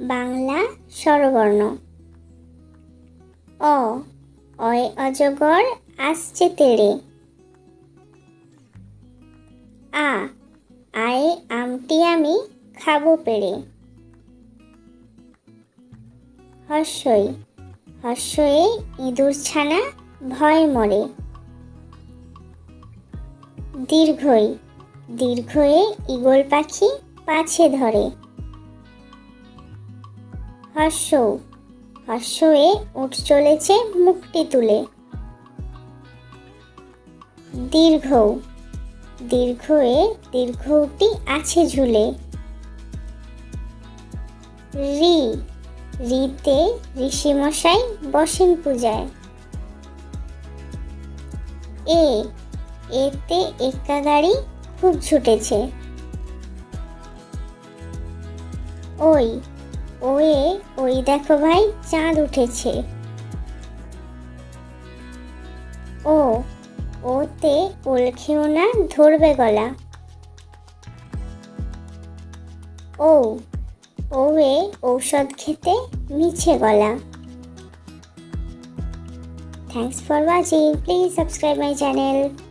বাংলা স্বরবর্ণ। অ, অয় অজগর আসছে তেড়ে। আ, আয়ে আমটি আমি খাব পেড়ে। হর্ষই হর্ষয়ে ইঁদুর ছানা ভয় মরে। দীর্ঘই, দীর্ঘয়ে ঈগল পাখি পাছে ধরে। হর্ষ হর্ষয়ে উঠ চলেছে মুখটি তুলে। দীর্ঘ। দীর্ঘয়ে দীর্ঘটি আছে ঝুলে। রি। রিতে ঋষিমশাই বসেন পূজায়। এ। এতে একা গাড়ি খুব ছুটেছে। ওই। ওয়ে, ওই দেখো ভাই, চাঁদ উঠেছে। ও, ওতে ওল খেও না, ধরবে গলা। ও, ওয়ে ঔষধ খেতে মিছে গলা। Thanks for watching please subscribe my channel